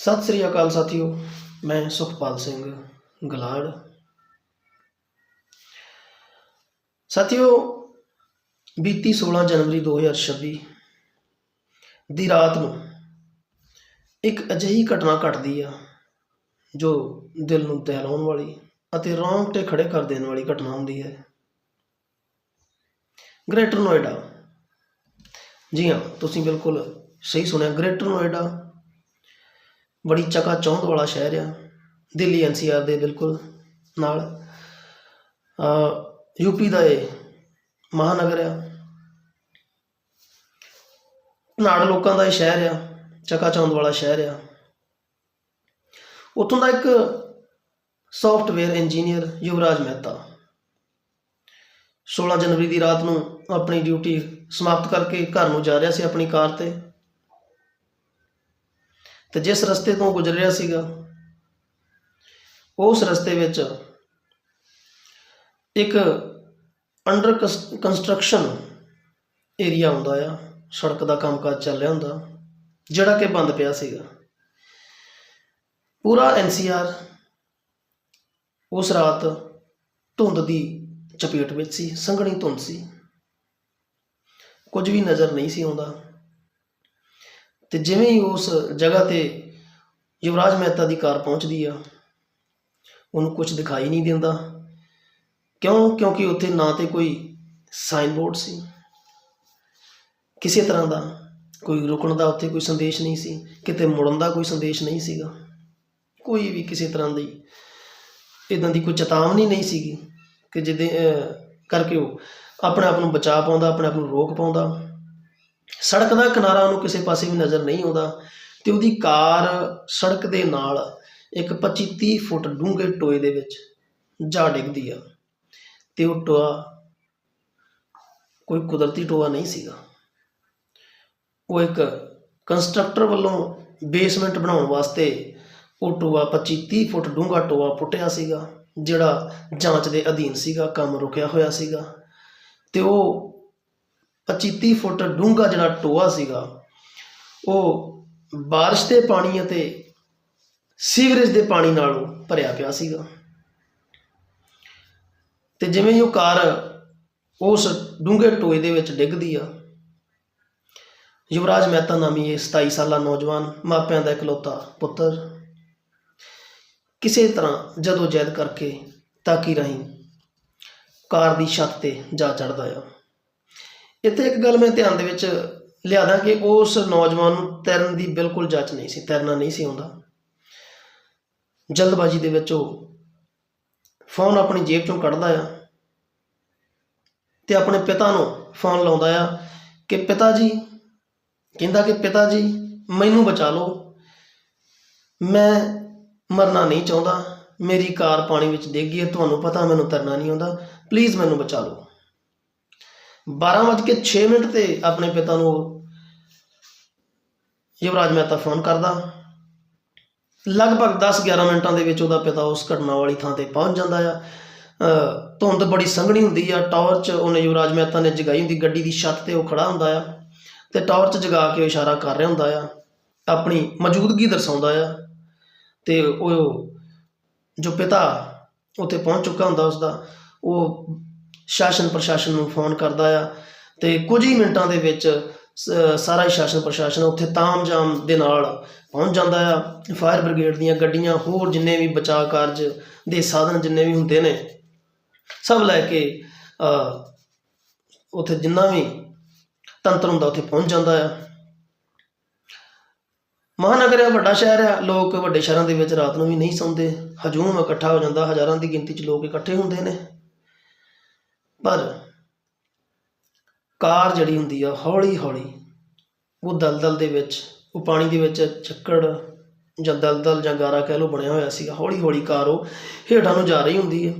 ਸਤਿ ਸ੍ਰੀ ਅਕਾਲ ਸਾਥੀਓ, ਮੈਂ ਸੁਖਪਾਲ ਸਿੰਘ ਗਲਾੜ। ਸਾਥੀਓ, ਬੀਤੀ 16 ਜਨਵਰੀ 2026 ਦੀ ਰਾਤ ਨੂੰ ਇੱਕ ਅਜਿਹੀ ਘਟਨਾ ਘਟਦੀ ਆ, ਜੋ ਦਿਲ ਨੂੰ ਦਹਿਲਾਉਣ ਵਾਲੀ ਅਤੇ ਰੌਂਗਟੇ ਖੜੇ ਕਰ ਦੇਣ ਵਾਲੀ ਘਟਨਾ ਹੁੰਦੀ ਹੈ। ਗ੍ਰੇਟਰ ਨੋਇਡਾ। ਜੀ ਹਾਂ, ਤੁਸੀਂ ਬਿਲਕੁਲ ਸਹੀ ਸੁਣਿਆ, ਗ੍ਰੇਟਰ ਨੋਇਡਾ ਬੜੀ ਚਕਾ ਚੌਂਦ ਵਾਲਾ ਸ਼ਹਿਰ ਆ, ਦਿੱਲੀ ਐਨਸੀਆਰ ਦੇ ਬਿਲਕੁਲ ਨਾਲ। ਯੂਪੀ ਦਾ ਇਹ ਮਹਾਨਗਰ ਆ। ਨਾੜ ਲੋਕਾਂ ਦਾ ਇਹ ਸ਼ਹਿਰ ਆ, ਚਕਾ ਚੌਂਦ ਵਾਲਾ ਸ਼ਹਿਰ ਆ। ਉੱਥੋਂ ਦਾ ਇੱਕ ਸੌਫਟਵੇਅਰ ਇੰਜੀਨੀਅਰ ਯੁਵਰਾਜ ਮਹਿਤਾ 16 ਜਨਵਰੀ ਦੀ ਰਾਤ ਨੂੰ ਆਪਣੀ ਡਿਊਟੀ ਸਮਾਪਤ ਕਰਕੇ ਘਰ ਨੂੰ ਜਾ ਰਿਹਾ ਸੀ ਆਪਣੀ ਕਾਰ ਤੇ। ਤੇ ਜਿਸ ਰਸਤੇ ਤੋਂ ਗੁਜ਼ਰ ਰਿਹਾ ਸੀਗਾ, ਉਸ ਰਸਤੇ ਵਿੱਚ ਇੱਕ ਅੰਡਰ ਕੰਸਟਰਕਸ਼ਨ ਏਰੀਆ ਹੁੰਦਾ ਆ, ਸੜਕ ਦਾ ਕੰਮਕਾਜ ਚੱਲ ਰਿਹਾ ਹੁੰਦਾ, ਜਿਹੜਾ ਕਿ ਬੰਦ ਪਿਆ ਸੀਗਾ। ਪੂਰਾ ਐਨਸੀਆਰ ਉਸ ਰਾਤ ਧੁੰਦ ਦੀ ਚਪੇਟ ਵਿੱਚ ਸੀ, ਸੰਘਣੀ ਧੁੰਦ ਸੀ। ਕੁਝ ਵੀ ਨਜ਼ਰ ਨਹੀਂ ਸੀ ਆਉਂਦਾ। ਤੇ ਜਿਵੇਂ ਹੀ ਉਸ ਜਗ੍ਹਾ ਤੇ ਯੁਵਰਾਜ ਮਹਿਤਾ ਦੀ ਕਾਰ ਪਹੁੰਚਦੀ ਆ, ਉਹਨੂੰ ਕੁਝ ਦਿਖਾਈ ਨਹੀਂ ਦਿੰਦਾ। ਕਿਉਂ? ਕਿਉਂਕਿ ਉੱਥੇ ਨਾ ਤੇ ਕੋਈ ਸਾਈਨ ਬੋਰਡ ਸੀ। ਕਿਸੇ ਤਰ੍ਹਾਂ ਦਾ ਕੋਈ ਰੁਕਣ ਦਾ ਉੱਥੇ ਕੋਈ ਸੰਦੇਸ਼ ਨਹੀਂ ਸੀ। ਕਿਤੇ ਮੁੜਨ ਦਾ ਕੋਈ ਸੰਦੇਸ਼ ਨਹੀਂ ਸੀਗਾ। ਕੋਈ ਵੀ ਕਿਸੇ ਤਰ੍ਹਾਂ ਦੀ ਇਦਾਂ ਦੀ ਕੋਈ ਚੇਤਾਵਨੀ ਨਹੀਂ ਸੀਗੀ ਕਿ ਜਿਹਦੇ ਕਰਕੇ ਉਹ ਆਪਣੇ ਆਪ ਨੂੰ ਬਚਾ ਪਾਉਂਦਾ, ਆਪਣੇ ਆਪ ਨੂੰ ਰੋਕ ਪਾਉਂਦਾ। ਸੜਕ ਦਾ ਕਿਨਾਰਾ ਉਹਨੂੰ ਕਿਸੇ ਪਾਸੇ ਵੀ ਨਜ਼ਰ ਨਹੀਂ ਆਉਂਦਾ ਤੇ ਉਹਦੀ ਕਾਰ ਸੜਕ ਦੇ ਨਾਲ ਇੱਕ 25 30 ਫੁੱਟ ਡੂੰਘੇ ਟੋਏ ਦੇ ਵਿੱਚ ਜਾ ਡਿੱਗਦੀ ਆ ਤੇ ਉਹ ਟੋਆ ਕੋਈ ਕੁਦਰਤੀ ਟੋਆ ਨਹੀਂ ਸੀਗਾ। ਉਹ ਇੱਕ ਕੰਸਟਰਕਟਰ ਵੱਲੋਂ ਬੇਸਮੈਂਟ ਬਣਾਉਣ ਵਾਸਤੇ ਉਹ ਟੋਆ 25 30 ਫੁੱਟ ਡੂੰਘਾ ਟੋਆ ਪੁੱਟਿਆ ਸੀਗਾ, ਜਿਹੜਾ ਜਾਂਚ ਦੇ ਅਧੀਨ ਸੀਗਾ, ਕੰਮ ਰੁਕਿਆ ਹੋਇਆ ਸੀਗਾ ਤੇ ਉਹ 25 30 ਫੁੱਟ ਡੂੰਘਾ ਜਿਹੜਾ ਟੋਆ ਸੀਗਾ ਉਹ بارش ਦੇ ਪਾਣੀ ਅਤੇ ਸੀਵਰੇਜ ਦੇ ਪਾਣੀ ਨਾਲ ਭਰਿਆ ਪਿਆ ਸੀਗਾ ਤੇ ਜਿਵੇਂ ਹੀ ਉਹ ਕਾਰ ਉਸ ਡੂੰਘੇ ਟੋਏ ਦੇ ਵਿੱਚ ਡਿੱਗਦੀ ਆ ਯੁਵਰਾਜ ਮਹਿਤਾ ਨਾਮੀ ਇਹ 27 ਸਾਲਾ ਨੌਜਵਾਨ ਮਾਪਿਆਂ ਦਾ ਇਕਲੌਤਾ ਪੁੱਤਰ ਕਿਸੇ ਤਰ੍ਹਾਂ ਜਦੋਂ ਜੈਦ ਕਰਕੇ ਤਾਕੀ ਰਾਹੀਂ ਕਾਰ ਦੀ ਛੱਤ ਤੇ ਜਾ ਚੜਦਾ ਆ ਇੱਥੇ ਇੱਕ ਗੱਲ ਮੈਂ ਧਿਆਨ ਦੇ ਵਿੱਚ ਲਿਆਦਾ ਕਿ ਉਸ ਨੌਜਵਾਨ ਨੂੰ ਤੈਰਨ ਦੀ ਬਿਲਕੁਲ ਜਾਚ ਨਹੀਂ ਸੀ, ਤੈਰਨਾ ਨਹੀਂ ਸੀ ਆਉਂਦਾ। ਜਲਦਬਾਜ਼ੀ ਦੇ ਵਿੱਚ ਉਹ ਫੋਨ ਆਪਣੀ ਜੇਬ ਚੋਂ ਕੱਢਦਾ ਆ ਤੇ ਆਪਣੇ ਪਿਤਾ ਨੂੰ ਫੋਨ ਲਾਉਂਦਾ ਆ ਕਿ ਪਿਤਾ ਜੀ, ਕਹਿੰਦਾ ਕਿ ਪਿਤਾ ਜੀ, ਮੈਨੂੰ ਬਚਾ ਲਓ। ਮੈਂ ਮਰਨਾ ਨਹੀਂ ਚਾਹੁੰਦਾ, ਮੇਰੀ ਕਾਰ ਪਾਣੀ ਵਿੱਚ ਡਿੱਗ ਗਈ ਹੈ, ਤੁਹਾਨੂੰ ਪਤਾ ਮੈਨੂੰ ਤਰਨਾ ਨਹੀਂ ਆਉਂਦਾ ਪਲੀਜ਼ ਮੈਨੂੰ ਬਚਾ ਲਓ। 12:06 ਮਿੰਟ ਤੇ ਆਪਣੇ ਪਿਤਾ ਨੂੰ ਯੁਵਰਾਜ ਮਹਿਤਾ ਫੋਨ ਕਰਦਾ। ਲਗਭਗ 10-11 ਮਿੰਟਾਂ ਦੇ ਵਿੱਚ ਉਹਦਾ ਪਿਤਾ ਉਸ ਘਟਨਾ ਵਾਲੀ ਥਾਂ ਤੇ ਪਹੁੰਚ ਜਾਂਦਾ ਆ। ਧੁੰਦ ਬੜੀ ਸੰਘਣੀ ਹੁੰਦੀ ਆ। ਟਾਰਚ ਉਹਨੇ ਯੁਵਰਾਜ ਮਹਿਤਾ ਨੇ ਜਗਾਈ ਹੁੰਦੀ ਗੱਡੀ ਦੀ ਛੱਤ ਤੇ ਉਹ ਖੜਾ ਹੁੰਦਾ ਆ ਤੇ ਟਾਰਚ ਜਗਾ ਕੇ ਉਹ ਇਸ਼ਾਰਾ ਕਰ ਰਿਹਾ ਹੁੰਦਾ ਆ। ਆਪਣੀ ਮੌਜੂਦਗੀ ਦਰਸਾਉਂਦਾ ਆ ਤੇ ਉਹ ਜੋ ਪਿਤਾ ਉੱਥੇ ਪਹੁੰਚ ਚੁੱਕਾ ਹੁੰਦਾ ਉਸਦਾ, ਉਹ ਸ਼ਾਸਨ ਪ੍ਰਸ਼ਾਸਨ ਨੂੰ ਫੋਨ ਕਰਦਾ ਆ ਤੇ ਕੁਝ ਹੀ ਮਿੰਟਾਂ ਦੇ ਵਿੱਚ ਸਾਰਾ ਹੀ ਸ਼ਾਸਨ ਪ੍ਰਸ਼ਾਸਨ ਉੱਥੇ ਤਾਮਝਾਮ ਦੇ ਨਾਲ ਪਹੁੰਚ ਜਾਂਦਾ ਆ। ਫਾਇਰ ਬ੍ਰਿਗੇਡ ਦੀਆਂ ਗੱਡੀਆਂ ਹੋਰ ਜਿੰਨੇ ਵੀ ਬਚਾਅ ਕਾਰਜ ਦੇ ਸਾਧਨ ਜਿੰਨੇ ਵੀ ਹੁੰਦੇ ਨੇ, ਸਭ ਲੈ ਕੇ ਉੱਥੇ ਜਿੰਨਾ ਵੀ ਤੰਤਰ ਹੁੰਦਾ ਉੱਥੇ ਪਹੁੰਚ ਜਾਂਦਾ ਆ। ਮਹਾਨਗਰ ਹੈ ਵੱਡਾ ਸ਼ਹਿਰ ਆ, ਲੋਕ ਵੱਡੇ ਸ਼ਹਿਰਾਂ ਦੇ ਵਿੱਚ ਰਾਤ ਨੂੰ ਵੀ ਨਹੀਂ ਸੌਂਦੇ। ਹਜੂਮ ਇਕੱਠਾ ਹੋ ਜਾਂਦਾ, ਹਜ਼ਾਰਾਂ ਦੀ ਗਿਣਤੀ 'ਚ ਲੋਕ ਇਕੱਠੇ ਹੁੰਦੇ ਨੇ। ਪਰ ਕਾਰ ਜਿਹੜੀ ਹੁੰਦੀ ਆ, ਹੌਲੀ ਹੌਲੀ ਉਹ ਦਲਦਲ ਦੇ ਵਿੱਚ, ਉਹ ਪਾਣੀ ਦੇ ਵਿੱਚ ਚੱਕੜ ਜਾਂ ਦਲਦਲ ਜਾਂ ਗਾਰਾ ਕਹਿ ਲਓ ਬਣਿਆ ਹੋਇਆ ਸੀਗਾ, ਹੌਲੀ ਹੌਲੀ ਕਾਰ ਉਹ ਹੇਠਾਂ ਨੂੰ ਜਾ ਰਹੀ ਹੁੰਦੀ ਹੈ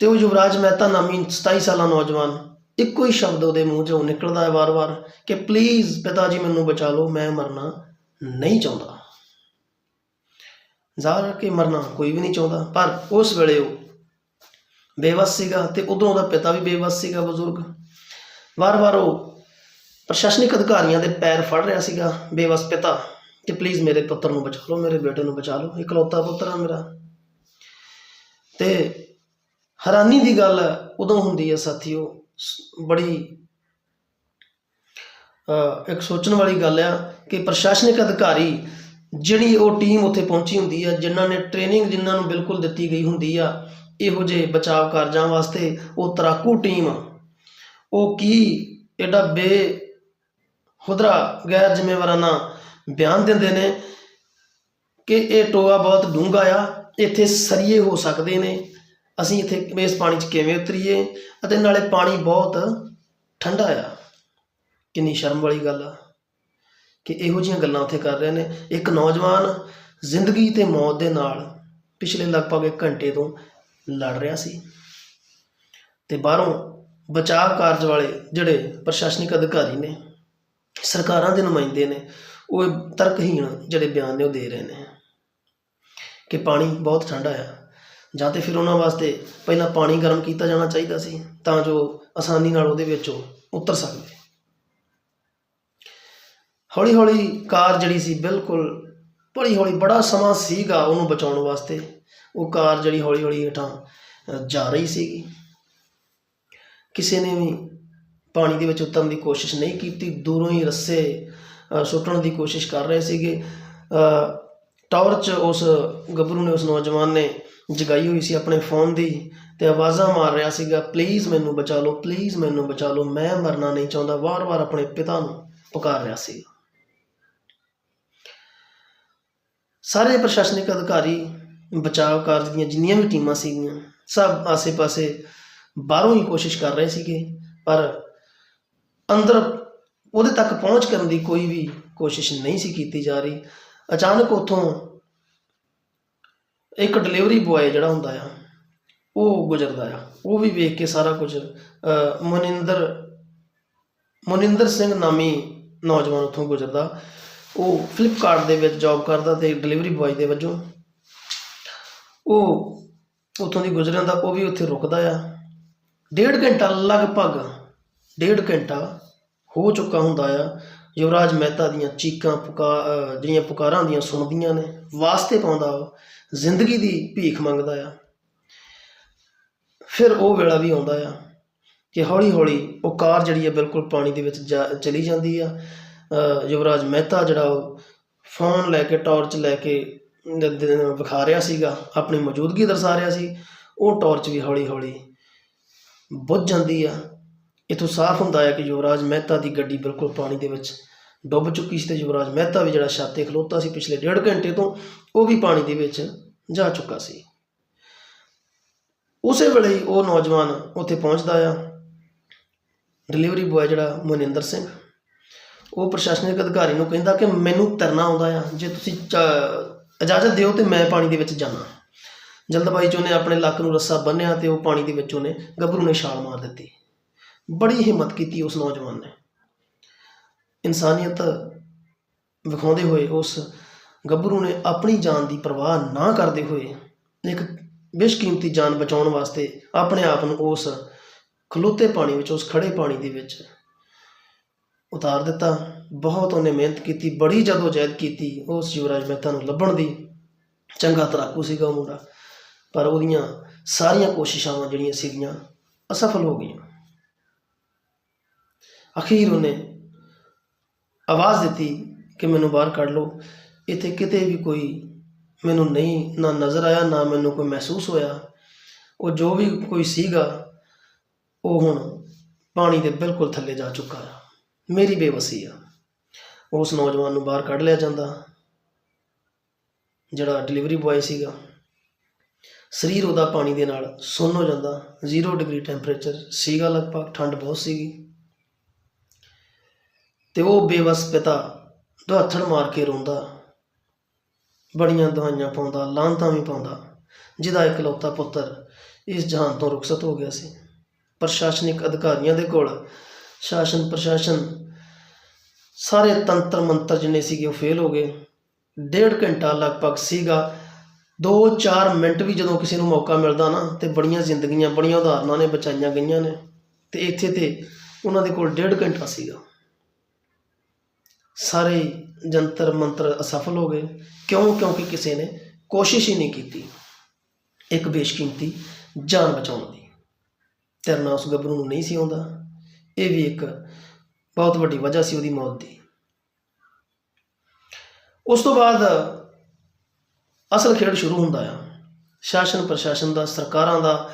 ਤੇ ਉਹ ਯੁਵਰਾਜ ਮਹਿਤਾ ਨਾਮੀ 27 ਸਾਲਾ ਨੌਜਵਾਨ ਇੱਕੋ ਹੀ ਸ਼ਬਦ ਉਹਦੇ ਮੂੰਹ ਚੋਂ ਨਿਕਲਦਾ ਹੈ ਵਾਰ-ਵਾਰ ਕਿ ਪਲੀਜ਼ ਪਿਤਾ ਜੀ ਮੈਨੂੰ ਬਚਾ ਲਓ, ਮੈਂ ਮਰਨਾ ਨਹੀਂ ਚਾਹੁੰਦਾ। ਜ਼ਾਹਰ ਕਿ ਮਰਨਾ ਕੋਈ ਵੀ ਨਹੀਂ ਚਾਹੁੰਦਾ, ਪਰ ਉਸ ਵੇਲੇ ਉਹ ਬੇਵੱਸ ਸੀਗਾ ਤੇ ਉਦੋਂ ਉਹਦਾ ਪਿਤਾ ਵੀ ਬੇਵੱਸ ਸੀਗਾ ਬਜ਼ੁਰਗ। ਵਾਰ-ਵਾਰ ਉਹ ਪ੍ਰਸ਼ਾਸਨਿਕ ਅਧਿਕਾਰੀਆਂ ਦੇ ਪੈਰ ਫੜ ਰਿਹਾ ਸੀਗਾ, ਬੇਵੱਸ ਪਿਤਾ, ਕਿ ਪਲੀਜ਼ ਮੇਰੇ ਪੁੱਤਰ ਨੂੰ ਬਚਾ ਲਓ, ਮੇਰੇ ਬੇਟੇ ਨੂੰ ਬਚਾ ਲਓ, ਇਕਲੌਤਾ ਪੁੱਤਰ ਆ ਮੇਰਾ। ਤੇ ਹੈਰਾਨੀ ਦੀ ਗੱਲ ਉਦੋਂ ਹੁੰਦੀ ਹੈ ਸਾਥੀਓ, ਸ- ਬੜੀ ਇੱਕ ਸੋਚਣ ਵਾਲੀ ਗੱਲ ਆ ਕਿ ਪ੍ਰਸ਼ਾਸਨਿਕ ਅਧਿਕਾਰੀ ਜਿਹੜੀ ਉਹ ਟੀਮ ਉੱਥੇ ਪਹੁੰਚੀ ਹੁੰਦੀ ਆ, ਜਿਨ੍ਹਾਂ ਨੇ ਟ੍ਰੇਨਿੰਗ ਜਿਨ੍ਹਾਂ ਨੂੰ ਬਿਲਕੁਲ ਦਿੱਤੀ ਗਈ ਹੁੰਦੀ ਆ ਇਹੋ ਜਿਹੇ ਬਚਾਅ ਕਾਰਜਾਂ ਵਾਸਤੇ ਉਹ ਤਰਾਕੂ ਟੀਮ ਉਹ ਕੀ ਐਡਾ ਬੇ ਖੁਦਰਾ ਗੈਰ ਜ਼ਿੰਮੇਵਾਰਾਨਾ ਬਿਆਨ ਦਿੰਦੇ ਨੇ ਕਿ ਇਹ ਟੋਆ ਬਹੁਤ ਡੂੰਘਾ ਆ, ਇੱਥੇ ਸਰੀਏ ਹੋ ਸਕਦੇ ਨੇ। ਅਸੀਂ ਇੱਥੇ ਇਸ ਪਾਣੀ 'ਚ ਕਿਵੇਂ ਉਤਰੀਏ ਅਤੇ ਨਾਲੇ ਪਾਣੀ ਬਹੁਤ ਠੰਡਾ ਆ। ਕਿੰਨੀ ਸ਼ਰਮ ਵਾਲੀ ਗੱਲ ਆ ਕਿ ਇਹੋ ਜਿਹੀਆਂ ਗੱਲਾਂ ਉੱਥੇ ਕਰ ਰਹੇ ਨੇ। ਇੱਕ ਨੌਜਵਾਨ ਜ਼ਿੰਦਗੀ ਤੇ ਮੌਤ ਦੇ ਨਾਲ ਪਿਛਲੇ ਲਗਭਗ ਇੱਕ ਘੰਟੇ ਤੋਂ ਲੜ ਰਿਹਾ ਸੀ। ਤੇ ਬਾਹਰੋਂ ਬਚਾਅ ਕਾਰਜ ਵਾਲੇ ਜਿਹੜੇ ਪ੍ਰਸ਼ਾਸਨਿਕ ਅਧਿਕਾਰੀ ਨੇ, ਸਰਕਾਰਾਂ ਦੇ ਨੁਮਾਇੰਦੇ ਨੇ, ਉਹ ਤਰਕਹੀਣ ਜਿਹੜੇ ਬਿਆਨ ਨੇ ਉਹ ਦੇ ਰਹੇ ਨੇ ਕਿ ਪਾਣੀ ਬਹੁਤ ਠੰਡਾ ਆ ਜਾਂ ਤੇ ਫਿਰ ਉਹਨਾਂ ਵਾਸਤੇ ਪਹਿਲਾਂ ਪਾਣੀ ਗਰਮ ਕੀਤਾ ਜਾਣਾ ਚਾਹੀਦਾ ਸੀ ਤਾਂ ਜੋ ਆਸਾਨੀ ਨਾਲ ਉਹਦੇ ਵਿੱਚੋਂ ਉਤਰ ਸਕਦੇ। ਹੌਲੀ ਹੌਲੀ ਕਾਰ ਜਿਹੜੀ ਸੀ ਬਿਲਕੁਲ ਬੜੀ ਹੌਲੀ ਬੜਾ ਸਮਾਂ ਸੀਗਾ ਉਹਨੂੰ ਬਚਾਉਣ ਵਾਸਤੇ। ਉਹ ਕਾਰ ਜਿਹੜੀ ਹੌਲੀ ਹੌਲੀ ਹੇਠਾਂ ਜਾ ਰਹੀ ਸੀਗੀ। ਕਿਸੇ ਨੇ ਵੀ ਪਾਣੀ ਦੇ ਵਿੱਚ ਉਤਰਨ ਦੀ ਕੋਸ਼ਿਸ਼ ਨਹੀਂ ਕੀਤੀ ਦੂਰੋਂ ਹੀ ਰੱਸੇ ਸੁੱਟਣ ਦੀ ਕੋਸ਼ਿਸ਼ ਕਰ ਰਹੇ ਸੀਗੇ। ਅ, ਟਾਰਚ ਉਸ ਗੱਭਰੂ ਨੇ ਉਸ ਨੌਜਵਾਨ ਨੇ ਜਗਾਈ ਹੋਈ ਸੀ ਆਪਣੇ ਫੋਨ ਦੀ ਤੇ ਆਵਾਜ਼ਾਂ ਮਾਰ ਰਿਹਾ ਸੀਗਾ ਪਲੀਜ਼ ਮੈਨੂੰ ਬਚਾ ਲਓ ਪਲੀਜ਼ ਮੈਨੂੰ ਬਚਾ ਲਓ ਮੈਂ ਮਰਨਾ ਨਹੀਂ ਚਾਹੁੰਦਾ। ਵਾਰ-ਵਾਰ ਆਪਣੇ ਪਿਤਾ ਨੂੰ ਪੁਕਾਰ ਰਿਹਾ ਸੀ ਸਾਰੇ ਪ੍ਰਸ਼ਾਸਨਿਕ ਅਧਿਕਾਰੀ ਬਚਾਅ ਕਾਰਜ ਦੀਆਂ ਜਿੰਨੀਆਂ ਵੀ ਟੀਮਾਂ ਸੀਗੀਆਂ, ਸਭ ਆਸੇ-ਪਾਸੇ ਬਾਹਰੋਂ ਹੀ ਕੋਸ਼ਿਸ਼ ਕਰ ਰਹੇ ਸੀਗੇ, ਪਰ ਅੰਦਰ ਉਹਦੇ ਤੱਕ ਪਹੁੰਚ ਕਰਨ ਦੀ ਕੋਈ ਵੀ ਕੋਸ਼ਿਸ਼ ਨਹੀਂ ਸੀ ਕੀਤੀ ਜਾ ਰਹੀ। ਅਚਾਨਕ ਉੱਥੋਂ ਇੱਕ ਡਿਲੀਵਰੀ ਬੁਆਏ ਜਿਹੜਾ ਹੁੰਦਾ ਆ, ਉਹ ਗੁਜ਼ਰਦਾ ਆ। ਉਹ ਵੀ ਵੇਖ ਕੇ ਸਾਰਾ ਕੁਝ ਮਨਿੰਦਰ ਮਨਿੰਦਰ ਸਿੰਘ ਨਾਮੀ ਨੌਜਵਾਨ ਉੱਥੋਂ ਗੁਜ਼ਰਦਾ। ਉਹ ਫਲਿੱਪਕਾਰਟ ਦੇ ਵਿੱਚ ਜੌਬ ਕਰਦਾ ਤੇ ਡਿਲੀਵਰੀ ਬੁਆਏ ਦੇ ਵਜੋਂ ਉਹ ਉੱਥੋਂ ਦੀ ਗੁਜ਼ਰ ਦਾ ਉਹ ਵੀ ਉੱਥੇ ਰੁਕਦਾ ਆ। ਡੇਢ ਘੰਟਾ ਲਗਭਗ, ਡੇਢ ਘੰਟਾ ਹੋ ਚੁੱਕਾ ਹੁੰਦਾ ਆ। ਯੁਵਰਾਜ ਮਹਿਤਾ ਦੀਆਂ ਚੀਕਾਂ ਪੁਕਾ ਜਿਹੜੀਆਂ ਪੁਕਾਰਾਂ ਦੀਆਂ ਸੁਣਦੀਆਂ ਨੇ, ਵਾਸਤੇ ਪਾਉਂਦਾ ਉਹ, ਜ਼ਿੰਦਗੀ ਦੀ ਭੀਖ ਮੰਗਦਾ ਆ। ਫਿਰ ਉਹ ਵੇਲਾ ਵੀ ਆਉਂਦਾ ਆ ਕਿ ਹੌਲੀ ਹੌਲੀ ਉਹ ਕਾਰ ਜਿਹੜੀ ਆ ਬਿਲਕੁਲ ਪਾਣੀ ਦੇ ਵਿੱਚ ਜਾ- ਚਲੀ ਜਾਂਦੀ ਆ। ਯੁਵਰਾਜ ਮਹਿਤਾ ਜਿਹੜਾ ਉਹ ਫੋਨ ਲੈ ਕੇ, ਟਾਰਚ ਲੈ ਕੇ ਵਿਖਾ ਰਿਹਾ ਸੀਗਾ, ਆਪਣੀ ਮੌਜੂਦਗੀ ਦਰਸਾ ਰਿਹਾ ਸੀ, ਉਹ ਟਾਰਚ ਵੀ ਹੌਲੀ ਹੌਲੀ ਬੁੱਝ ਜਾਂਦੀ ਆ। ਇਥੋਂ ਸਾਫ਼ ਹੁੰਦਾ ਹੈ ਕਿ ਯੁਵਰਾਜ ਮਹਿਤਾ ਦੀ ਗੱਡੀ ਬਿਲਕੁਲ ਪਾਣੀ ਦੇ ਵਿੱਚ ਡੁੱਬ ਚੁੱਕੀ ਸੀ ਤੇ ਯੁਵਰਾਜ ਮਹਿਤਾ ਵੀ ਜਿਹੜਾ ਛਾਤੇ ਖਲੋਤਾ ਸੀ ਪਿਛਲੇ ਡੇਢ ਘੰਟੇ ਤੋਂ, ਉਹ ਵੀ ਪਾਣੀ ਦੇ ਵਿੱਚ ਜਾ ਚੁੱਕਾ ਸੀ। ਉਸੇ ਵੇਲੇ ਹੀ ਉਹ ਨੌਜਵਾਨ ਉੱਥੇ ਪਹੁੰਚਦਾ ਆ। ਡਿਲੀਵਰੀ ਬੁਆਏ ਜਿਹੜਾ, ਮਨਿੰਦਰ ਸਿੰਘ। ਉਹ ਪ੍ਰਸ਼ਾਸਨਿਕ ਅਧਿਕਾਰੀ ਨੂੰ ਕਹਿੰਦਾ ਕਿ ਮੈਨੂੰ ਤੈਰਨਾ ਆਉਂਦਾ ਆ, ਜੇ ਤੁਸੀਂ ਚ- ਇਜਾਜ਼ਤ ਦਿਓ ਤੇ ਮੈਂ ਪਾਣੀ ਦੇ ਵਿੱਚ ਜਾਣਾ। ਜਲਦਬਾਜ਼ੀ 'ਚ ਉਹਨੇ ਆਪਣੇ ਲੱਕ ਨੂੰ ਰੱਸਾ ਬੰਨਿਆ ਤੇ ਉਹ ਪਾਣੀ ਦੇ ਵਿੱਚ ਉਹਨੇ ਗੱਭਰੂ ਨੇ ਛਾਲ ਮਾਰ ਦਿੱਤੀ। ਬੜੀ ਹਿੰਮਤ ਕੀਤੀ ਉਸ ਨੌਜਵਾਨ ਨੇ। ਇਨਸਾਨੀਅਤ ਵਿਖਾਉਂਦੇ ਹੋਏ ਉਸ ਗੱਭਰੂ ਨੇ ਆਪਣੀ ਜਾਨ ਦੀ ਪਰਵਾਹ ਨਾ ਕਰਦੇ ਹੋਏ ਇੱਕ ਬੇਸ਼ਕੀਮਤੀ ਜਾਨ ਬਚਾਉਣ ਵਾਸਤੇ ਆਪਣੇ ਆਪ ਨੂੰ ਉਸ ਖਲੋਤੇ ਪਾਣੀ ਵਿੱਚ, ਉਸ ਖੜੇ ਪਾਣੀ ਦੇ ਵਿੱਚ ਉਤਾਰ ਦਿੱਤਾ। ਬਹੁਤ ਉਹਨੇ ਮਿਹਨਤ ਕੀਤੀ, ਬੜੀ ਜਦੋਜਹਿਦ ਕੀਤੀ ਉਸ ਯੁਵਰਾਜ ਮਹਿਤਾ ਨੂੰ ਲੱਭਣ ਦੀ ਚੰਗਾ ਤਰਾਕੂ ਸੀਗਾ ਉਹ ਮੁੰਡਾ। ਪਰ ਉਹਦੀਆਂ ਸਾਰੀਆਂ ਕੋਸ਼ਿਸ਼ਾਂ ਜਿਹੜੀਆਂ ਸੀਗੀਆਂ, ਅਸਫਲ ਹੋ ਗਈਆਂ। ਅਖੀਰ ਉਹਨੇ ਆਵਾਜ਼ ਦਿੱਤੀ ਕਿ ਮੈਨੂੰ ਬਾਹਰ ਕੱਢ ਲਓ। ਇੱਥੇ ਕਿਤੇ ਵੀ ਕੋਈ ਮੈਨੂੰ ਨਹੀਂ, ਨਾ ਨਜ਼ਰ ਆਇਆ, ਨਾ ਮੈਨੂੰ ਕੋਈ ਮਹਿਸੂਸ ਹੋਇਆ। ਉਹ ਜੋ ਵੀ ਕੋਈ ਸੀਗਾ, ਉਹ ਹੁਣ ਪਾਣੀ ਦੇ ਬਿਲਕੁਲ ਥੱਲੇ ਜਾ ਚੁੱਕਾ ਆ। ਮੇਰੀ ਬੇਵਸੀ ਆ। ਉਸ ਨੌਜਵਾਨ ਨੂੰ ਬਾਹਰ ਕੱਢ ਲਿਆ ਜਾਂਦਾ। ਜਿਹੜਾ ਡਿਲੀਵਰੀ ਬੁਆਏ ਸੀਗਾ, ਸਰੀਰ ਉਹਦਾ ਪਾਣੀ ਦੇ ਨਾਲ ਸੁੰਨ ਹੋ ਜਾਂਦਾ। 0 ਡਿਗਰੀ ਟੈਂਪਰੇਚਰ ਸੀਗਾ ਲਗਭਗ, ਠੰਡ ਬਹੁਤ ਸੀਗੀ। ਤੇ ਉਹ ਬੇਵਸ ਪਿਤਾ ਦੁਹੱਥੜ ਮਾਰ ਕੇ ਰੋਂਦਾ। ਬੜੀਆਂ ਦਵਾਈਆਂ ਪਾਉਂਦਾ, ਲਾਂਤਾਂ ਵੀ ਪਾਉਂਦਾ, ਜਿਹਦਾ ਇਕਲੌਤਾ ਪੁੱਤਰ ਇਸ ਜਹਾਨ ਤੋਂ ਰੁਖਸਤ ਹੋ ਗਿਆ ਸੀ। ਪ੍ਰਸ਼ਾਸਨਿਕ ਅਧਿਕਾਰੀਆਂ ਦੇ ਕੋਲ ਸ਼ਾਸਨ ਪ੍ਰਸ਼ਾਸਨ ਸਾਰੇ ਤੰਤਰ ਮੰਤਰ ਜਿੰਨੇ ਸੀਗੇ ਉਹ ਫੇਲ ਹੋ ਗਏ। ਡੇਢ ਘੰਟਾ ਲਗਭਗ ਸੀਗਾ। 2-4 ਮਿੰਟ ਵੀ ਜਦੋਂ ਕਿਸੇ ਨੂੰ ਮੌਕਾ ਮਿਲਦਾ ਨਾ ਤੇ ਬੜੀਆਂ ਜ਼ਿੰਦਗੀਆਂ, ਬੜੀਆਂ ਉਦਾਹਰਨਾਂ ਨੇ, ਬਚਾਈਆਂ ਗਈਆਂ ਨੇ। ਤੇ ਇੱਥੇ ਤੇ ਉਹਨਾਂ ਦੇ ਕੋਲ ਡੇਢ ਘੰਟਾ ਸੀਗਾ। ਸਾਰੇ ਜੰਤਰ ਮੰਤਰ ਅਸਫਲ ਹੋ ਗਏ। ਕਿਉਂ? ਕਿਉਂਕਿ ਕਿਸੇ ਨੇ ਕੋਸ਼ਿਸ਼ ਹੀ ਨਹੀਂ ਕੀਤੀ ਇੱਕ ਬੇਸ਼ਕੀਮਤੀ ਜਾਨ ਬਚਾਉਣ ਦੀ। ਤੈਰਨਾ ਉਸ ਗੱਭਰੂ ਨੂੰ ਨਹੀਂ ਸੀ ਆਉਂਦਾ। ਇਹ ਵੀ ਇੱਕ ਬਹੁਤ ਵੱਡੀ ਵਜ੍ਹਾ ਸੀ ਉਹਦੀ ਮੌਤ ਦੀ। ਉਸ ਤੋਂ ਬਾਅਦ ਅਸਲ ਖੇਡ ਸ਼ੁਰੂ ਹੁੰਦਾ ਆ। ਸ਼ਾਸਨ ਪ੍ਰਸ਼ਾਸਨ ਦਾ, ਸਰਕਾਰਾਂ ਦਾ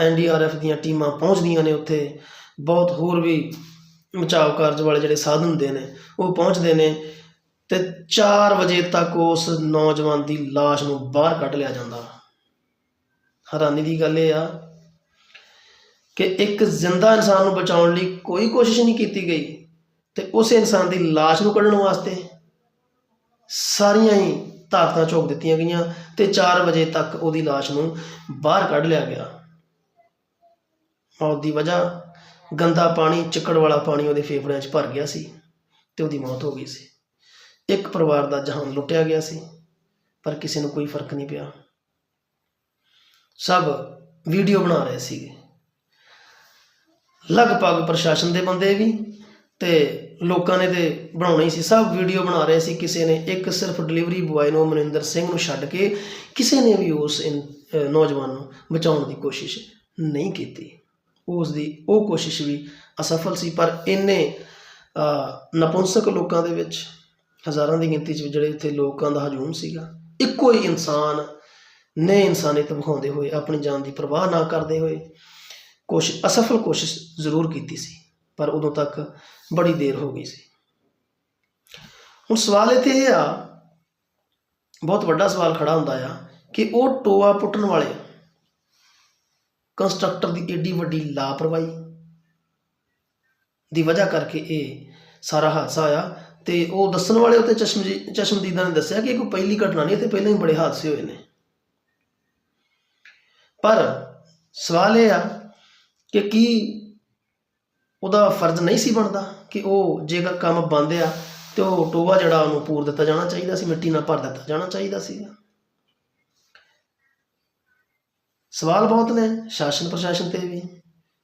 ਐਨਡੀਆਰਐਫ ਦੀਆਂ ਟੀਮਾਂ ਪਹੁੰਚਦੀਆਂ ਨੇ ਉੱਥੇ। ਬਹੁਤ ਹੋਰ ਵੀ ਬਚਾਅ ਕਾਰਜ ਵਾਲੇ ਜਿਹੜੇ ਸਾਧਨ ਹੁੰਦੇ ਨੇ, ਉਹ ਪਹੁੰਚਦੇ ਨੇ ਤੇ 4 ਵਜੇ ਤੱਕ ਉਸ ਨੌਜਵਾਨ ਦੀ ਲਾਸ਼ ਨੂੰ ਬਾਹਰ ਕੱਢ ਲਿਆ ਜਾਂਦਾ। ਹੈਰਾਨੀ ਦੀ ਗੱਲ ਇਹ ਆ ਕਿ ਇੱਕ ਜ਼ਿੰਦਾ ਇਨਸਾਨ ਨੂੰ ਬਚਾਉਣ ਲਈ ਕੋਈ ਕੋਸ਼ਿਸ਼ ਨਹੀਂ ਕੀਤੀ ਗਈ ਤੇ ਉਸ ਇਨਸਾਨ ਦੀ ਲਾਸ਼ ਨੂੰ ਕੱਢਣ ਵਾਸਤੇ ਸਾਰੀਆਂ ਹੀ ਤਾਕਤਾਂ ਝੋਕ ਦਿੱਤੀਆਂ ਗਈਆਂ ਤੇ 4 ਵਜੇ ਤੱਕ ਉਹਦੀ ਲਾਸ਼ ਨੂੰ ਬਾਹਰ ਕੱਢ ਲਿਆ ਗਿਆ। ਮੌਤ ਦੀ ਵਜ੍ਹਾ ਗੰਦਾ ਪਾਣੀ, ਚਿੱਕੜ ਵਾਲਾ ਪਾਣੀ ਉਹਦੇ ਫੇਫੜਿਆਂ 'ਚ ਭਰ ਗਿਆ ਸੀ ਤੇ ਉਹਦੀ ਮੌਤ ਹੋ ਗਈ ਸੀ। ਇੱਕ ਪਰਿਵਾਰ ਦਾ ਜਹਾਨ ਲੁੱਟਿਆ ਗਿਆ ਸੀ, ਪਰ ਕਿਸੇ ਨੂੰ ਕੋਈ ਫ਼ਰਕ ਨਹੀਂ ਪਿਆ। ਸਭ ਵੀਡੀਓ ਬਣਾ ਰਹੇ ਸੀਗੇ। ਲਗਭਗ ਪ੍ਰਸ਼ਾਸਨ ਦੇ ਬੰਦੇ ਵੀ ਤੇ ਲੋਕਾਂ ਨੇ ਤੇ ਬਣਾਉਣੀ ਸੀ, ਸਭ ਵੀਡੀਓ ਬਣਾ ਰਹੇ ਸੀ। ਕਿਸੇ ਨੇ ਇੱਕ ਸਿਰਫ ਡਿਲੀਵਰੀ ਬੁਆਏ ਨੂੰ ਮਨਿੰਦਰ ਸਿੰਘ ਨੂੰ ਛੱਡ ਕੇ ਕਿਸੇ ਨੇ ਵੀ ਉਸ ਇਨ- ਨੌਜਵਾਨ ਨੂੰ ਬਚਾਉਣ ਦੀ ਕੋਸ਼ਿਸ਼ ਨਹੀਂ ਕੀਤੀ। ਉਸ ਦੀ ਉਹ ਕੋਸ਼ਿਸ਼ ਵੀ ਅਸਫਲ ਸੀ, ਪਰ ਇੰਨੇ ਨਪੁੰਸਕ ਲੋਕਾਂ ਦੇ ਵਿੱਚ, ਹਜ਼ਾਰਾਂ ਦੀ ਗਿਣਤੀ 'ਚ ਜਿਹੜੇ ਉੱਥੇ ਲੋਕਾਂ ਦਾ ਹਜੂਮ ਸੀਗਾ, ਇੱਕੋ ਹੀ ਇਨਸਾਨ ਨੇ ਇਨਸਾਨੀਅਤ ਵਿਖਾਉਂਦੇ ਹੋਏ ਆਪਣੀ ਜਾਨ ਦੀ ਪਰਵਾਹ ਨਾ ਕਰਦੇ ਹੋਏ ਕੋਸ਼ਿਸ਼, ਅਸਫਲ ਕੋਸ਼ਿਸ਼ ਜ਼ਰੂਰ ਕੀਤੀ ਸੀ, ਪਰ ਉਦੋਂ ਤੱਕ ਬੜੀ ਦੇਰ ਹੋ ਗਈ ਸੀ। ਹੁਣ ਸਵਾਲ ਇੱਥੇ ਇਹ ਆ, ਬਹੁਤ ਵੱਡਾ ਸਵਾਲ ਖੜਾ ਹੁੰਦਾ ਆ, ਕਿ ਉਹ ਟੋਆ ਪੁੱਟਣ ਵਾਲੇ ਕੰਸਟਰਕਟਰ ਦੀ ਏਡੀ ਵੱਡੀ ਲਾਪਰਵਾਹੀ ਦੀ ਵਜ੍ਹਾ ਕਰਕੇ ਇਹ ਸਾਰਾ ਹਾਦਸਾ ਹੋਇਆ ਤੇ ਉਹ ਦੱਸਣ ਵਾਲੇ ਉੱਤੇ ਚਸ਼ਮਜੀ ਚਸ਼ਮਦੀਦਾਂ ਨੇ ਦੱਸਿਆ ਕਿ ਇਹ ਕੋਈ ਪਹਿਲੀ ਘਟਨਾ ਨਹੀਂ, ਇੱਥੇ ਪਹਿਲਾਂ ਹੀ ਬੜੇ ਹਾਦਸੇ ਹੋਏ ਨੇ। ਪਰ ਸਵਾਲ ਇਹ ਆ ਕਿ ਕੀ ਉਹਦਾ ਫਰਜ਼ ਨਹੀਂ ਸੀ ਬਣਦਾ ਕਿ ਉਹ ਜੇਕਰ ਕੰਮ ਬੰਦ ਆ ਤੇ ਉਹ ਟੋਆ ਜਿਹੜਾ ਉਹਨੂੰ ਪੂਰ ਦਿੱਤਾ ਜਾਣਾ ਚਾਹੀਦਾ ਸੀ, ਮਿੱਟੀ ਨਾਲ ਭਰ ਦਿੱਤਾ ਜਾਣਾ ਚਾਹੀਦਾ ਸੀ ਸਵਾਲ ਬਹੁਤ ਨੇ ਸ਼ਾਸਨ ਪ੍ਰਸ਼ਾਸਨ ਤੇ ਵੀ,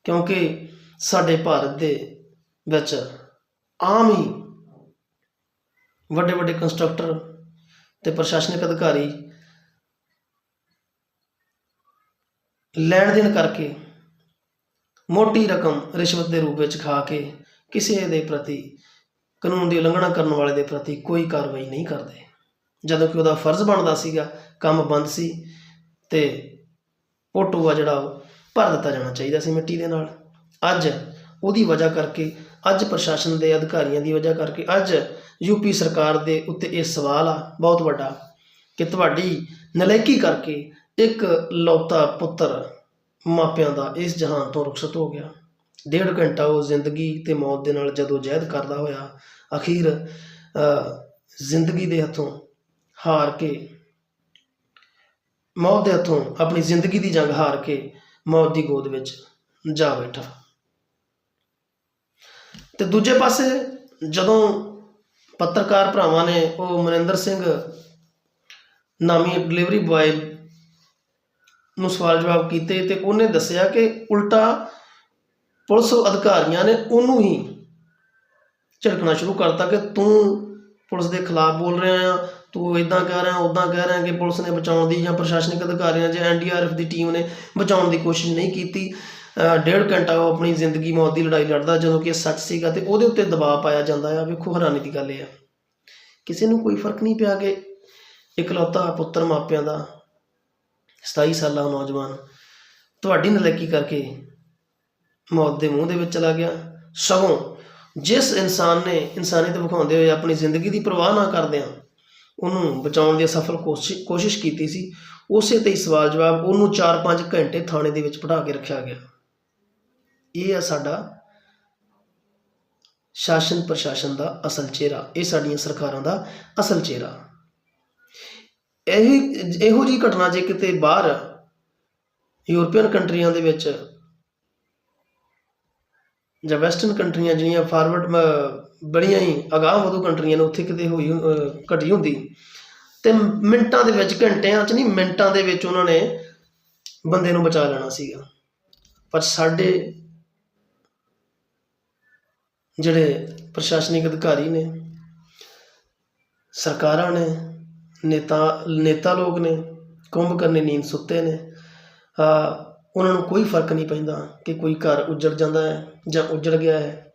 ਕਿਉਂਕਿ ਸਾਡੇ ਭਾਰਤ ਦੇ ਵਿੱਚ ਆਮ ਹੀ ਵੱਡੇ ਵੱਡੇ ਕੰਸਟਰਕਟਰ ਤੇ ਪ੍ਰਸ਼ਾਸਨਿਕ ਅਧਿਕਾਰੀ ਲੈਣ ਦੇਣ ਕਰਕੇ ਮੋਟੀ ਰਕਮ ਰਿਸ਼ਵਤ ਦੇ ਰੂਪ ਵਿੱਚ ਖਾ ਕੇ ਕਿਸੇ ਦੇ ਪ੍ਰਤੀ, ਕਾਨੂੰਨ ਦੀ ਉਲੰਘਣਾ ਕਰਨ ਵਾਲੇ ਦੇ ਪ੍ਰਤੀ ਕੋਈ ਕਾਰਵਾਈ ਨਹੀਂ ਕਰਦੇ। ਜਦੋਂ ਕਿ ਉਹਦਾ ਫਰਜ਼ ਬਣਦਾ ਸੀਗਾ, ਕੰਮ ਬੰਦ ਸੀ ਤੇ ਪੋਟੂ ਆ ਜਿਹੜਾ ਉਹ ਭਰ ਦਿੱਤਾ ਜਾਣਾ ਚਾਹੀਦਾ ਸੀ ਮਿੱਟੀ ਦੇ ਨਾਲ। ਅੱਜ ਉਹਦੀ ਵਜ੍ਹਾ ਕਰਕੇ, ਅੱਜ ਪ੍ਰਸ਼ਾਸਨ ਦੇ ਅਧਿਕਾਰੀਆਂ ਦੀ ਵਜ੍ਹਾ ਕਰਕੇ, ਅੱਜ ਯੂਪੀ ਸਰਕਾਰ ਦੇ ਉੱਤੇ ਇਹ ਸਵਾਲ ਆ, ਬਹੁਤ ਵੱਡਾ, ਕਿ ਤੁਹਾਡੀ ਨਲਾਇਕੀ ਕਰਕੇ ਇੱਕ ਲੌਤਾ ਪੁੱਤਰ ਮਾਪਿਆਂ ਦਾ ਇਸ ਜਹਾਨ ਤੋਂ ਰੁਖਸਤ ਹੋ ਗਿਆ। ਡੇਢ ਘੰਟਾ ਉਹ ਜ਼ਿੰਦਗੀ ਤੇ ਮੌਤ ਦੇ ਨਾਲ ਜਦੋਂ ਜਹਿਦ ਕਰਦਾ ਹੋਇਆ, ਅਖੀਰ ਜ਼ਿੰਦਗੀ ਦੇ ਹੱਥੋਂ ਹਾਰ ਕੇ, ਮੌਤ ਦੇ ਹੱਥੋਂ ਆਪਣੀ ਜ਼ਿੰਦਗੀ ਦੀ ਜੰਗ ਹਾਰ ਕੇ ਮੌਤ ਦੀ ਗੋਦ ਵਿੱਚ ਜਾ ਬੈਠਾ। ਤੇ ਦੂਜੇ ਪਾਸੇ ਜਦੋਂ ਪੱਤਰਕਾਰ ਭਰਾਵਾਂ ਨੇ ਉਹ ਮਨਿੰਦਰ ਸਿੰਘ ਨਾਮੀ ਡਿਲੀਵਰੀ ਬੁਆਏ ਨੂੰ ਸਵਾਲ ਜਵਾਬ ਕੀਤੇ ਤੇ ਉਹਨੇ ਦੱਸਿਆ ਕਿ ਉਲਟਾ ਪੁਲਿਸ ਅਧਿਕਾਰੀਆਂ ਨੇ ਉਹਨੂੰ ਹੀ ਝਿੜਕਣਾ ਸ਼ੁਰੂ ਕਰਤਾ ਕਿ ਤੂੰ ਪੁਲਿਸ ਦੇ ਖਿਲਾਫ ਬੋਲ ਰਿਹਾ ਆ, ਤੂੰ ਇਦਾਂ ਕਹਿ ਰਿਹਾ ਉਦਾਂ ਕਹਿ ਰਿਹਾ ਕਿ ਪੁਲਿਸ ਨੇ ਬਚਾਉਣ ਦੀ ਜਾਂ ਪ੍ਰਸ਼ਾਸਨਿਕ ਅਧਿਕਾਰੀਆਂ ਜਾਂ ਐਨਡੀਆਰਐਫ ਦੀ ਟੀਮ ਨੇ ਬਚਾਉਣ ਦੀ ਕੋਸ਼ਿਸ਼ ਨਹੀਂ ਕੀਤੀ। ਡੇਢ ਘੰਟਾ ਉਹ ਆਪਣੀ ਜ਼ਿੰਦਗੀ ਮੌਤ ਦੀ ਲੜਾਈ ਲੜਦਾ ਜਦੋਂ ਕਿ ਸੱਚ ਸੀਗਾ ਤੇ ਉਹਦੇ ਉੱਤੇ ਦਬਾਅ ਪਾਇਆ ਜਾਂਦਾ ਆ। ਵੇਖੋ ਹੈਰਾਨੀ ਦੀ ਗੱਲ ਇਹ ਆ। ਕਿਸੇ ਨੂੰ ਕੋਈ ਫ਼ਰਕ ਨਹੀਂ ਪਿਆ ਕਿ ਇਕਲੌਤਾ ਪੁੱਤਰ ਮਾਪਿਆਂ ਦਾ 27 ਸਾਲਾ ਨੌਜਵਾਨ ਤੁਹਾਡੀ ਨਲਾਇਕੀ ਕਰਕੇ ਮੌਤ ਦੇ ਮੂੰਹ ਦੇ ਵਿੱਚ ਚਲਾ ਗਿਆ। ਸਗੋਂ ਜਿਸ ਇਨਸਾਨ ਨੇ ਇਨਸਾਨੀਅਤ ਵਿਖਾਉਂਦੇ ਹੋਏ ਆਪਣੀ ਜ਼ਿੰਦਗੀ ਦੀ ਪਰਵਾਹ ਨਾ ਕਰਦਿਆਂ ਉਹਨੂੰ ਬਚਾਉਣ ਦੀ ਸਫਲ ਕੋਸ਼ਿਸ਼ ਕੋਸ਼ਿਸ਼ ਕੀਤੀ ਸੀ, ਉਸੇ ਤੇ ਹੀ ਸਵਾਲ ਜਵਾਬ ਉਹਨੂੰ 4-5 ਘੰਟੇ ਥਾਣੇ ਦੇ ਵਿੱਚ ਬਿਠਾ ਕੇ ਰੱਖਿਆ ਗਿਆ। ਇਹ ਆ ਸਾਡਾ ਸ਼ਾਸਨ ਪ੍ਰਸ਼ਾਸਨ ਦਾ ਅਸਲ ਚਿਹਰਾ, ਇਹ ਸਾਡੀਆਂ ਸਰਕਾਰਾਂ ਦਾ ਅਸਲ ਚਿਹਰਾ। ਇਹੀ ਇਹੋ ਜੀ ਘਟਨਾ ਜੇ ਕਿਤੇ ਬਾਹਰ ਯੂਰਪੀਅਨ ਕੰਟਰੀਆਂ ਦੇ ਵਿੱਚ ਜਾਂ ਵੈਸਟਰਨ ਕੰਟਰੀਆਂ ਜਿਹੜੀਆਂ ਫਾਰਵਰਡ ਬੜੀਆਂ ਹੀ ਅਗਾਹ ਵਧੂ ਕੰਟਰੀਆਂ ਨੇ, ਉੱਥੇ ਕਿਤੇ ਹੋਈ ਘਟੀ ਹੁੰਦੀ, ਤੇ ਮਿੰਟਾਂ ਦੇ ਵਿੱਚ, ਘੰਟਿਆਂ 'ਚ ਨਹੀਂ, ਮਿੰਟਾਂ ਦੇ ਵਿੱਚ ਉਹਨਾਂ ਨੇ ਬੰਦੇ ਨੂੰ ਬਚਾ ਲੈਣਾ ਸੀਗਾ। ਪਰ ਸਾਡੇ ਜਿਹੜੇ ਪ੍ਰਸ਼ਾਸਨਿਕ ਅਧਿਕਾਰੀ ਨੇ, ਸਰਕਾਰਾਂ ਨੇ ਨੇਤਾ ਨੇਤਾ ਲੋਕ ਨੇ, ਕੁੰਭ ਕੁੰਭਕਰਨੀ ਨੀਂਦ ਸੁੱਤੇ ਨੇ। ਆ, ਉਹਨਾਂ ਨੂੰ ਕੋਈ ਫ਼ਰਕ ਨਹੀਂ ਪੈਂਦਾ ਕਿ ਕੋਈ ਘਰ ਉੱਜੜ ਜਾਂਦਾ ਹੈ ਜਾਂ ਉੱਜੜ ਗਿਆ ਹੈ।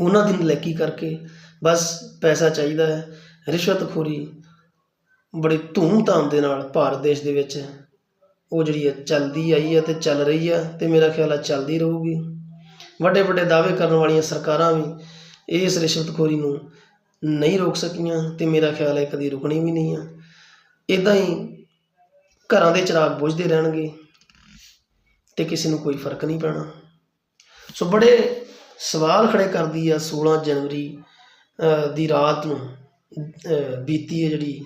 ਉਹਨਾਂ ਦੀ ਨਲਾਇਕੀ ਕਰਕੇ ਬਸ ਪੈਸਾ ਚਾਹੀਦਾ ਹੈ। ਰਿਸ਼ਵਤਖੋਰੀ ਬੜੀ ਧੂਮ-ਧਾਮ ਦੇ ਨਾਲ ਭਾਰਤ ਦੇਸ਼ ਦੇ ਵਿੱਚ ਉਹ ਜਿਹੜੀ ਹੈ ਚੱਲਦੀ ਆਈ ਹੈ ਤੇ ਚੱਲ ਰਹੀ ਹੈ ਤੇ ਮੇਰਾ ਖਿਆਲ ਹੈ ਚੱਲਦੀ ਰਹੂਗੀ। ਵੱਡੇ ਵੱਡੇ ਦਾਅਵੇ ਕਰਨ ਵਾਲੀਆਂ ਸਰਕਾਰਾਂ ਵੀ ਇਸ ਰਿਸ਼ਵਤਖੋਰੀ ਨੂੰ ਨਹੀਂ ਰੋਕ ਸਕੀਆਂ ਤੇ ਮੇਰਾ ਖਿਆਲ ਹੈ ਕਦੀ ਰੁਕਣੀ ਵੀ ਨਹੀਂ ਆ। ਇਦਾਂ ਹੀ ਘਰਾਂ ਦੇ ਚਿਰਾਗ ਬੁਝਦੇ ਰਹਿਣਗੇ ਤੇ ਕਿਸੇ ਨੂੰ ਕੋਈ ਫ਼ਰਕ ਨਹੀਂ ਪੈਣਾ। ਸੋ ਬੜੇ ਸਵਾਲ ਖੜੇ ਕਰਦੀ ਆ 16 ਜਨਵਰੀ ਦੀ ਰਾਤ ਨੂੰ ਬੀਤੀ ਹੈ ਜਿਹੜੀ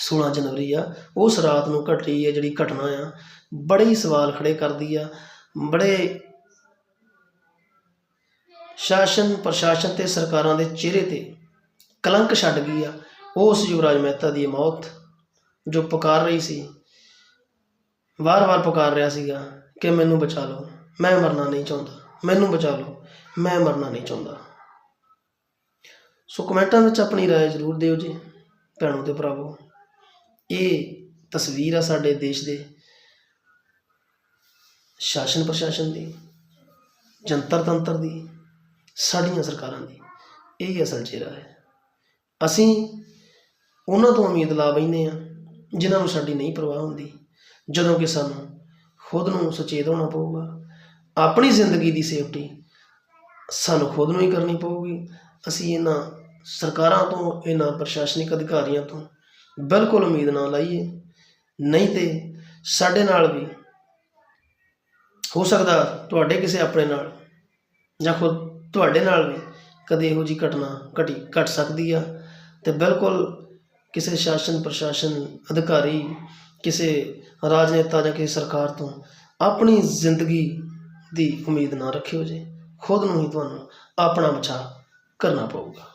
16 ਜਨਵਰੀ ਆ, ਉਸ ਰਾਤ ਨੂੰ ਘਟੀ ਹੈ ਜਿਹੜੀ ਘਟਨਾ ਆ। ਬੜੇ ਹੀ ਸਵਾਲ ਖੜੇ ਕਰਦੀ ਆ, ਬੜੇ ਸ਼ਾਸਨ ਪ੍ਰਸ਼ਾਸਨ ਤੇ ਸਰਕਾਰਾਂ ਦੇ ਚਿਹਰੇ ਤੇ ਕਲੰਕ ਛੱਡ ਗਈ ਆ ਉਸ ਯੁਵਰਾਜ ਮਹਿਤਾ ਦੀ ਮੌਤ ਜੋ ਪੁਕਾਰ ਰਹੀ ਸੀ ਵਾਰ-ਵਾਰ ਪੁਕਾਰ ਰਿਹਾ ਸੀਗਾ ਕਿ ਮੈਨੂੰ ਬਚਾ ਲਓ ਮੈਂ ਮਰਨਾ ਨਹੀਂ ਚਾਹੁੰਦਾ ਮੈਨੂੰ ਬਚਾ ਲਓ ਮੈਂ ਮਰਨਾ ਨਹੀਂ ਚਾਹੁੰਦਾ ਸੋ ਕਮੈਂਟਾਂ ਵਿੱਚ ਆਪਣੀ رائے ਜ਼ਰੂਰ ਦਿਓ ਜੀ ਭੈਣੋ ਤੇ ਭਰਾਵੋ ਇਹ ਤਸਵੀਰ ਆ ਸਾਡੇ ਦੇਸ਼ ਦੇ ਸ਼ਾਸਨ ਪ੍ਰਸ਼ਾਸਨ ਦੀ ਜੰਤਰ ਤੰਤਰ ਦੀ ਸਾਡੀਆਂ ਸਰਕਾਰਾਂ ਦੀ ਇਹ ਅਸਲ ਚਿਹਰਾ ਹੈ ਅਸੀਂ ਉਹਨਾਂ ਤੋਂ ਉਮੀਦ ਲਾ ਬੈਨੇ ਆ ਜਿਨ੍ਹਾਂ ਨੂੰ ਸਾਡੀ ਨਹੀਂ ਪਰਵਾਹ ਹੁੰਦੀ। ਜਦੋਂ ਕਿ ਸਾਨੂੰ ਖੁਦ ਨੂੰ ਸੁਚੇਤ ਹੋਣਾ ਪਊਗਾ, ਆਪਣੀ ਜ਼ਿੰਦਗੀ ਦੀ ਸੇਫਟੀ ਸਾਨੂੰ ਖੁਦ ਨੂੰ ਹੀ ਕਰਨੀ ਪਊਗੀ। ਅਸੀਂ ਇਹਨਾਂ ਸਰਕਾਰਾਂ ਤੋਂ, ਇਹਨਾਂ ਪ੍ਰਸ਼ਾਸਨਿਕ ਅਧਿਕਾਰੀਆਂ ਤੋਂ ਬਿਲਕੁਲ ਉਮੀਦ ਨਾ ਲਾਈਏ। ਨਹੀਂ ਤੇ ਸਾਡੇ ਨਾਲ ਵੀ ਹੋ ਸਕਦਾ ਤੁਹਾਡੇ ਕਿਸੇ ਆਪਣੇ ਨਾਲ ਜਾਂ ਖੁਦ ਤੁਹਾਡੇ ਨਾਲ ਵੀ ਕਦੇ ਇਹੋ ਜਿਹੀ ਘਟਨਾ ਘਟੀ ਘਟ ਸਕਦੀ ਆ। ਤੇ ਬਿਲਕੁਲ ਕਿਸੇ ਸ਼ਾਸਨ ਪ੍ਰਸ਼ਾਸਨ ਅਧਿਕਾਰੀ, ਕਿਸੇ ਰਾਜਨੇਤਾ ਜਾਂ ਕਿਸੇ ਸਰਕਾਰ ਤੋਂ ਆਪਣੀ ਜ਼ਿੰਦਗੀ ਦੀ ਉਮੀਦ ਨਾ ਰੱਖਿਓ ਜੀ। ਖੁਦ ਨੂੰ ਹੀ ਤੁਹਾਨੂੰ ਆਪਣਾ ਬਚਾਅ ਕਰਨਾ ਪਊਗਾ।